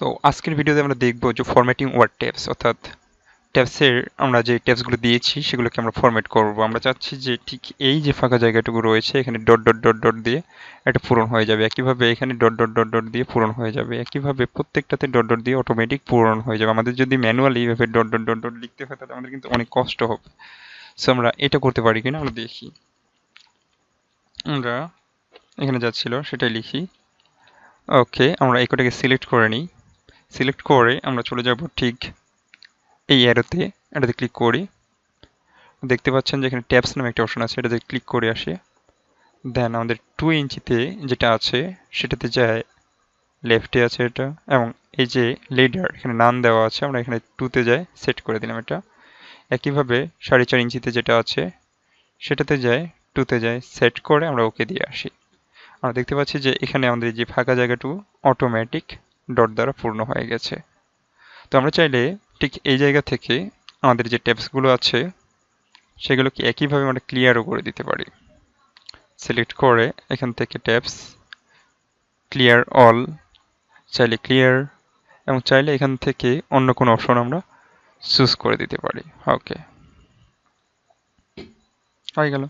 তো আজকের ভিডিওতে আমরা দেখব যে ফরম্যাটিং ওয়ার্ড ট্যাবস অর্থাৎ ট্যাপসের আমরা যে ট্যাবসগুলো দিয়েছি, সেগুলোকে আমরা ফরম্যাট করব। আমরা চাচ্ছি যে ঠিক এই যে ফাঁকা জায়গাটুকু রয়েছে, এখানে ডট ডট ডট ডট দিয়ে এটা পূরণ হয়ে যাবে। একইভাবে এখানে ডট ডট ডট ডট দিয়ে পূরণ হয়ে যাবে। একইভাবে প্রত্যেকটাতে ডট ডট দিয়ে অটোমেটিক পূরণ হয়ে যাবে। আমাদের যদি ম্যানুয়ালি এইভাবে ডট ডট ডট ডট লিখতে হয়, তাহলে আমাদের কিন্তু অনেক কষ্ট হবে। সো আমরা এটা করতে পারি কিনা, আমরা দেখি। আমরা এখানে যাচ্ছিল সেটাই লিখি। ওকে আমরা এই কটাকে সিলেক্ট করে নিই। সিলেক্ট করে আমরা চলে যাব ঠিক এই অ্যারোতে এটাতে ক্লিক করি। দেখতে পাচ্ছেন যে এখানে ট্যাপস নামে একটা অপশন আছে, এটাতে ক্লিক করে আসে। দেন আমাদের টু ইঞ্চিতে যেটা আছে, সেটাতে যায় লেফটে আছে এটা, এবং এই যে লিডার এখানে নান দেওয়া আছে, আমরা এখানে টুতে যাই সেট করে দিলাম এটা। একইভাবে সাড়ে চার ইঞ্চিতে যেটা আছে, সেটাতে যায় টুতে যায় সেট করে আমরা ওকে দিয়ে আসি। আমরা দেখতে পাচ্ছি যে এখানে আমাদের যে ফাঁকা জায়গাটু অটোমেটিক ডট দ্বারা পূর্ণ হয়ে গেছে। তো আমরা চাইলে ঠিক এই জায়গা থেকে আমাদের যে ট্যাবসগুলো আছে, সেগুলোকে একইভাবে আমরা ক্লিয়ারও করে দিতে পারি। সিলেক্ট করে এখান থেকে ট্যাবস ক্লিয়ার অল চাইলে ক্লিয়ার এবং চাইলে এখান থেকে অন্য কোনো অপশন আমরা চুজ করে দিতে পারি। ওকে হয়ে গেল।